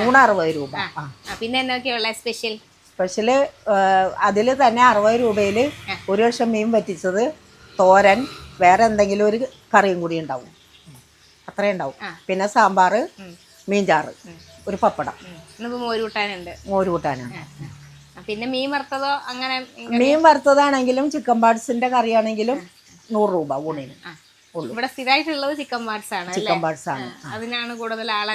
ഊണ് അറുപത് രൂപ പിന്നെ എന്തൊക്കെയുള്ള സ്പെഷ്യൽ സ്പെഷ്യൽ അതിൽ തന്നെ അറുപത് രൂപയിൽ ഒരു വർഷം മീൻ പറ്റിച്ചത് തോരൻ വേറെ എന്തെങ്കിലും ഒരു കറിയും കൂടി ഉണ്ടാവും. അത്രയും ഉണ്ടാവും. പിന്നെ സാമ്പാർ മീൻചാറ് ഒരു പപ്പടം. ഇന്നിപ്പോ മോര് കൂട്ടാനുണ്ട്. മോര് കൂട്ടാനാണ്. ആ, പിന്നെ മീൻ വറുത്തതോ അങ്ങനെ മീൻ വറുത്തതാണെങ്കിലും ചിക്കൻ പാർട്സിന്റെ കറിയാണെങ്കിലും നൂറ് രൂപ ഊണിന്. ഇവിടെ സ്ഥിരമായിട്ടുള്ളത് ചിക്കൻ പാർട്സ് ആണ് ചിക്കൻ പാർട്സ് ആണ്. അതിനാണ് കൂടുതൽ ആൾ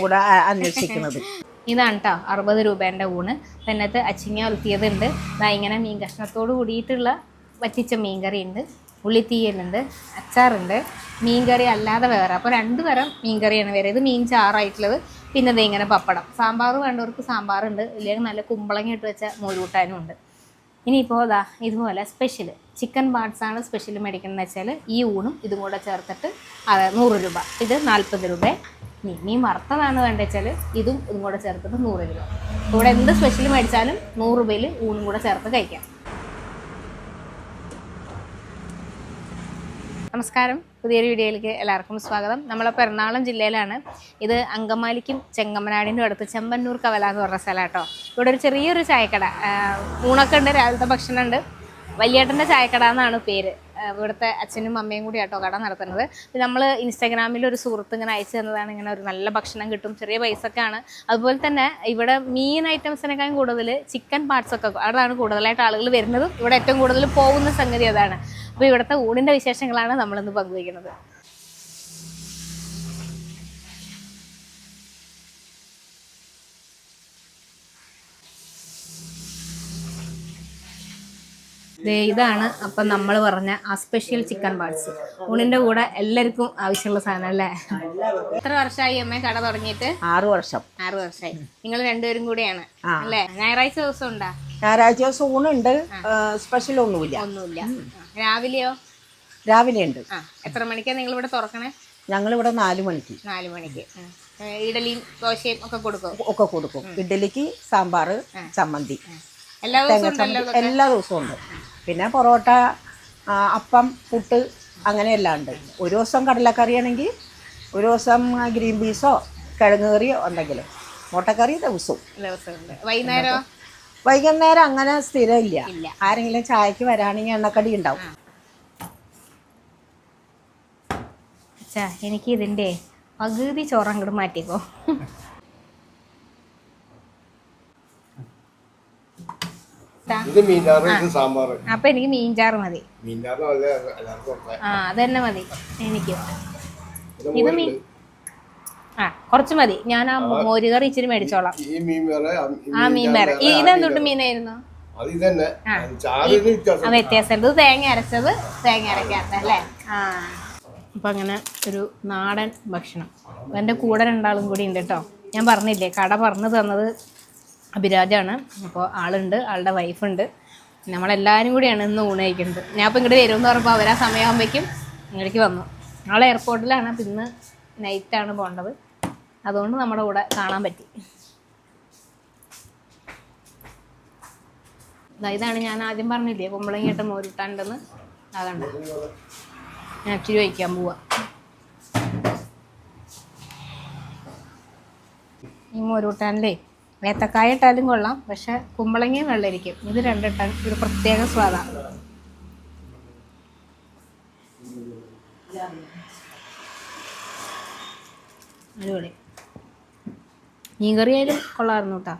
കൂടെ അന്വേഷിക്കുന്നത്. ഇതാണ് കേട്ടോ അറുപത് രൂപേന്റെ ഊണ്. അതിനകത്ത് അച്ചിങ്ങ ഉലത്തിയതുണ്ട് ഇതാ ഇങ്ങനെ മീൻ കഷ്ണത്തോട് കൂടിയിട്ടുള്ള വറ്റിച്ച മീൻകറി ഉണ്ട്. ഉള്ളിത്തീയലുണ്ട്. അച്ചാറുണ്ട്. മീൻകറി അല്ലാതെ വേറെ. അപ്പോൾ രണ്ട് തരം മീൻകറിയാണ് വേറെ. ഇത് മീൻ ചാറായിട്ടുള്ളത്. പിന്നെ ഇത് ഇങ്ങനെ പപ്പടം. സാമ്പാർ വേണ്ടവർക്ക് സാമ്പാറുണ്ട്. ഇല്ലെങ്കിൽ നല്ല കുമ്പളങ്ങ ഇട്ട് വെച്ച മോരൂട്ടാനും ഉണ്ട്. ഇനിയിപ്പോൾ അതാ ഇതുപോലെ സ്പെഷ്യൽ ചിക്കൻ പാർട്സാണ് സ്പെഷ്യൽ മേടിക്കുന്നത് വെച്ചാൽ ഈ ഊണും ഇതും കൂടെ ചേർത്തിട്ട് അത് നൂറ് രൂപ. ഇത് നാൽപ്പത് രൂപ. ഇനി മീൻ വറുത്തതാണ് വേണ്ടത് വെച്ചാൽ ഇതും ഇതും കൂടെ ചേർത്തിട്ട് നൂറ് രൂപ. ഇവിടെ എന്ത് സ്പെഷ്യൽ മേടിച്ചാലും നൂറ് രൂപയിൽ ഊണും കൂടെ ചേർത്ത് കഴിക്കാം. നമസ്കാരം. പുതിയൊരു വീഡിയോയിലേക്ക് എല്ലാവർക്കും സ്വാഗതം. നമ്മളപ്പോൾ എറണാകുളം ജില്ലയിലാണ്. ഇത് അങ്കമാലിക്കും ചെങ്ങമനാടിന്റെ അടുത്ത് ചെമ്പന്നൂർ കവല എന്ന് പറഞ്ഞ സ്ഥലം കേട്ടോ. ഇവിടെ ഒരു ചെറിയൊരു ചായക്കട. ഊണൊക്കെ ഉണ്ട് രാവിലത്തെ ഭക്ഷണം ഉണ്ട്. വലിയേട്ടന്റെ ചായക്കട എന്നാണ് പേര്. ഇവിടുത്തെ അച്ഛനും അമ്മയും കൂടി ആട്ടോ കട നടത്തുന്നത്. നമ്മൾ ഇൻസ്റ്റാഗ്രാമിൽ ഒരു സുഹൃത്ത് ഇങ്ങനെ അയച്ചു തന്നതാണ്. ഇങ്ങനെ ഒരു നല്ല ഭക്ഷണം കിട്ടും ചെറിയ പൈസക്കാണ്. അതുപോലെ തന്നെ ഇവിടെ മീൻ ഐറ്റംസിനേക്കാളും കൂടുതൽ ചിക്കൻ പാർട്സ് ഒക്കെ അതാണ് കൂടുതലായിട്ട് ആളുകൾ വരുന്നതും ഇവിടെ ഏറ്റവും കൂടുതൽ പോകുന്ന സംഗതി അതാണ്. അപ്പോൾ ഇവിടുത്തെ ഊണിന്റെ വിശേഷങ്ങളാണ് നമ്മളിന്ന് പങ്കുവയ്ക്കുന്നത്. ഇതാണ് അപ്പം നമ്മൾ പറഞ്ഞ ആ സ്പെഷ്യൽ ചിക്കൻ പാർട്സ് ഊണിന്റെ കൂടെ എല്ലാവർക്കും ആവശ്യമുള്ള സാധനം അല്ലേ? എത്ര വർഷമായി അമ്മ കട തുടങ്ങിയിട്ട്? ആറ് വർഷം. ആറ് വർഷമായി. നിങ്ങൾ രണ്ടുപേരും കൂടെയാണ് അല്ലേ? ഞായറാഴ്ച ദിവസം ഉണ്ടാ? ഞായറാഴ്ച ദിവസം ഊണുണ്ട്. സ്പെഷ്യൽ ഒന്നുമില്ല. ഒന്നുമില്ല. രാവിലെയോ? രാവിലെ ഉണ്ട് എത്ര മണിക്കാണ് നിങ്ങൾ ഇവിടെ തുറക്കണേ? ഞങ്ങളിവിടെ നാല് മണിക്ക്. നാല് മണിക്ക്. ഇഡലിയും ദോശയും ഒക്കെ കൊടുക്കും ഒക്കെ കൊടുക്കും. ഇഡലിക്ക് സാമ്പാർ ചമ്മന്തി. എല്ലാ ദിവസവും എല്ലാ ഉണ്ട്. പിന്നെ പൊറോട്ട അപ്പം പുട്ട് അങ്ങനെയെല്ലാം ഉണ്ട്. ഒരു ദിവസം കടലക്കറി ആണെങ്കിൽ ഒരു ദിവസം ഗ്രീൻ പീസോ കിഴങ്ങ് കറിയോ എന്തെങ്കിലും. മുട്ടക്കറി ദിവസവും. വൈകുന്നേരം? വൈകുന്നേരം അങ്ങനെ സ്ഥിരം ഇല്ല. ഇല്ല. ആരെങ്കിലും ചായക്ക് വരാണെങ്കിൽ എണ്ണക്കടി ഉണ്ടാവും. അച്ഛാ എനിക്ക് ഇതിന്റെ പകുതി ചോറ് അങ്ങോട്ട് മാറ്റിക്കോ. അപ്പൊ എനിക്ക് മീൻചാറ് മതി. ആ അതന്നെ മതി. എനിക്ക്. ഇത് മീൻ ആ കുറച്ച് മതി. ഞാൻ ആ മോരുകറി ഇച്ചിരി മേടിച്ചോളാം. ഈ മീൻ വേറെ ആ മീൻ വേറെ. ഇതെന്തൊട്ട് മീനായിരുന്നു? അത് ഇതന്നെ. വ്യത്യാസം. ഇത് തേങ്ങ അരച്ചത് തേങ്ങ അരക്കാത്ത അല്ലേ? ആ. അപ്പം അങ്ങനെ ഒരു നാടൻ ഭക്ഷണം. എന്റെ കൂടെ രണ്ടാളും കൂടി ഉണ്ട് കേട്ടോ ഞാൻ പറഞ്ഞില്ലേ കട പറഞ്ഞു തന്നത് അഭിരാജാണ്. അപ്പോൾ ആളുണ്ട് ആളുടെ വൈഫുണ്ട് നമ്മളെല്ലാവരും കൂടിയാണ് ഇന്ന് ഊണ് കഴിക്കുന്നത്. ഞാൻ അപ്പോൾ ഇങ്ങോട്ട് വരുമെന്ന് പറഞ്ഞപ്പോൾ അവരാ സമയമാകുമ്പോഴേക്കും ഇങ്ങോട്ടേക്ക് വന്നു. നാളെ എയർപോർട്ടിലാണ് അപ്പം ഇന്ന് നൈറ്റാണ് പോകേണ്ടത്. അതുകൊണ്ട് നമ്മുടെ കൂടെ കാണാൻ പറ്റി. ഇതാണ് ഞാൻ ആദ്യം പറഞ്ഞില്ലേ കുമ്പളങ്ങിയിട്ട് മോരിട്ടാണ്ടെന്ന് അതണ്ട ഞാൻ ഇച്ചിരി വയ്ക്കാൻ പോവാ. ഈ മോരൂട്ടാനിലേ ഏത്തക്കായ ഇട്ടാലും കൊള്ളാം പക്ഷെ കുമ്പളങ്ങയും വെള്ളരിക്കും ഇത് രണ്ടിട്ടാൽ ഒരു പ്രത്യേക സ്വാദാണ് അടിപൊളി. മീൻകറി ആയാലും കൊള്ളാമായിരുന്നു കേട്ടോ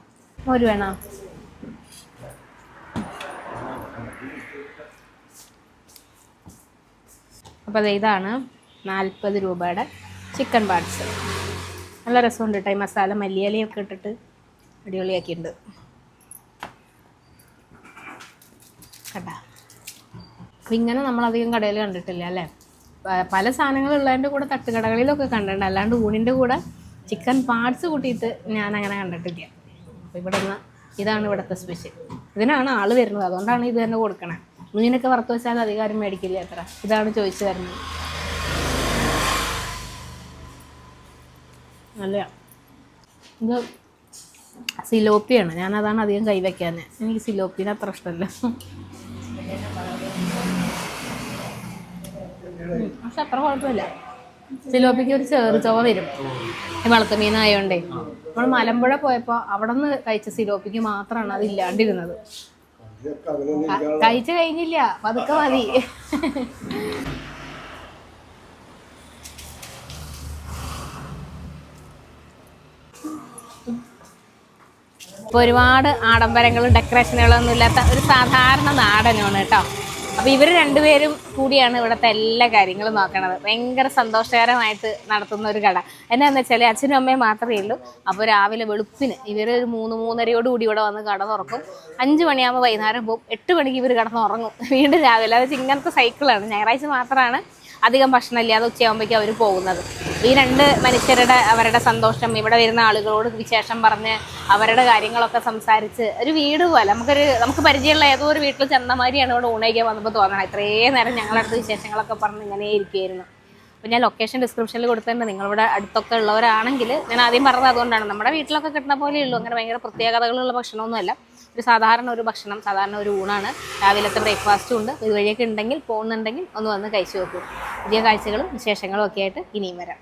മോര് വേണോ? അപ്പോൾ അത് ഇതാണ് നാൽപ്പത് രൂപയുടെ ചിക്കൻ പാർട്സ്. നല്ല രസമുണ്ട് കേട്ടോ ഈ മസാല മല്ലിയിലയൊക്കെ ഇട്ടിട്ട് അടിപൊളിയാക്കിയിട്ടുണ്ട്. കേട്ടാ അപ്പം ഇങ്ങനെ നമ്മളധികം കടയിൽ കണ്ടിട്ടില്ല അല്ലേ? പല സാധനങ്ങളുള്ളതിന്റെ കൂടെ തട്ടുകടകളിലൊക്കെ കണ്ടിട്ടുണ്ട്. അല്ലാണ്ട് ഊണിന്റെ കൂടെ ചിക്കൻ പാർട്സ് കൂട്ടിയിട്ട് ഞാൻ അങ്ങനെ കണ്ടിട്ടില്ല. അപ്പോൾ ഇവിടെ നിന്ന് ഇതാണ് ഇവിടുത്തെ സ്പെഷ്യൽ ഇതിനാണ് ആൾ വരുന്നത്. അതുകൊണ്ടാണ് ഇത് തന്നെ കൊടുക്കണേ. മീനൊക്കെ വറുത്ത് വെച്ചാൽ അധികാരം മേടിക്കില്ല അത്ര? ഇതാണ് ചോദിച്ചു തരുന്നത്. നല്ല ഇത് സിലോപ്പിയാണ്. ഞാൻ അതാണ് അധികം കൈവയ്ക്കാൻ എനിക്ക് സിലോപ്പിനെ അത്ര ഇഷ്ടമല്ല. പക്ഷെ അത്ര കുഴപ്പമില്ല. സിലോപ്പിക്ക് ഒരു ചേറ് ചൊവ വരും. ഈ വളർത്ത മീനായോണ്ടേ നമ്മൾ മലമ്പുഴ പോയപ്പോൾ അവിടെ നിന്ന് കഴിച്ച സിലോപ്പിക്ക് മാത്രമാണ് അത് ഇല്ലാണ്ടിരുന്നത്. കഴിച്ചു കഴിഞ്ഞില്ല. പതുക്കെ മതി. ഇപ്പൊ ഒരുപാട് ആഡംബരങ്ങളും ഡെക്കറേഷനുകളും ഒന്നും ഇല്ലാത്ത ഒരു സാധാരണ നാടനാണ് കേട്ടോ. അപ്പൊ ഇവർ രണ്ടുപേരും കൂടിയാണ് ഇവിടത്തെ എല്ലാ കാര്യങ്ങളും നോക്കണത്. ഭയങ്കര സന്തോഷകരമായിട്ട് നടത്തുന്ന ഒരു കട. എന്നാന്ന് വെച്ചാൽ അച്ഛനും അമ്മയും മാത്രമേ ഉള്ളൂ. അപ്പോൾ രാവിലെ വെളുപ്പിന് ഇവർ ഒരു മൂന്ന് മൂന്നരയോട് കൂടി ഇവിടെ വന്ന് കട തുറക്കും. അഞ്ച് മണിയാകുമ്പോൾ വൈകുന്നേരം പോകും. എട്ട് മണിക്ക് ഇവർ കിടന്ന് ഉറങ്ങും. വീണ്ടും രാവിലെ. അത് ഇങ്ങനത്തെ സൈക്കിളാണ് ഞായറാഴ്ച മാത്രമാണ് അധികം ഭക്ഷണം ഇല്ലാതെ ഉച്ചയാകുമ്പോഴേക്കും അവർ പോകുന്നത്. ഈ രണ്ട് മനുഷ്യരുടെ അവരുടെ സന്തോഷം ഇവിടെ വരുന്ന ആളുകളോട് വിശേഷം പറഞ്ഞ് അവരുടെ കാര്യങ്ങളൊക്കെ സംസാരിച്ച് ഒരു വീട് പോലെ. നമുക്കൊരു നമുക്ക് പരിചയമുള്ള ഏതോ ഒരു വീട്ടിൽ ചെന്ന മാതിരിയാണ് ഇവിടെ ഊണയിക്കാൻ വന്നപ്പോൾ തോന്നണം ഇത്രയും നേരം ഞങ്ങളടുത്ത് വിശേഷങ്ങളൊക്കെ പറഞ്ഞ് ഇങ്ങനെ ഇരിക്കുകയായിരുന്നു അപ്പോൾ ഞാൻ ലൊക്കേഷൻ ഡിസ്ക്രിപ്ഷനിൽ കൊടുത്തിട്ടുണ്ട്. നിങ്ങളിവിടെ അടുത്തൊക്കെ ഉള്ളവരാണെങ്കിൽ ഞാൻ ആദ്യം പറഞ്ഞത് അതുകൊണ്ടാണ്. നമ്മുടെ വീട്ടിലൊക്കെ കിട്ടുന്ന പോലെ ഉള്ളൂ. അങ്ങനെ ഭയങ്കര പ്രത്യേകതകളുള്ള ഭക്ഷണമൊന്നുമല്ല. ഒരു സാധാരണ ഒരു ഭക്ഷണം സാധാരണ ഒരു ഊണാണ്. രാവിലത്തെ ബ്രേക്ക്ഫാസ്റ്റും ഉണ്ട്. ഇതുവഴിയൊക്കെ ഉണ്ടെങ്കിൽ പോകുന്നുണ്ടെങ്കിൽ ഒന്ന് വന്ന് കഴിച്ചു നോക്കൂ. പുതിയ കാഴ്ചകളും വിശേഷങ്ങളും ഒക്കെ ആയിട്ട് ഇനിയും വരാം.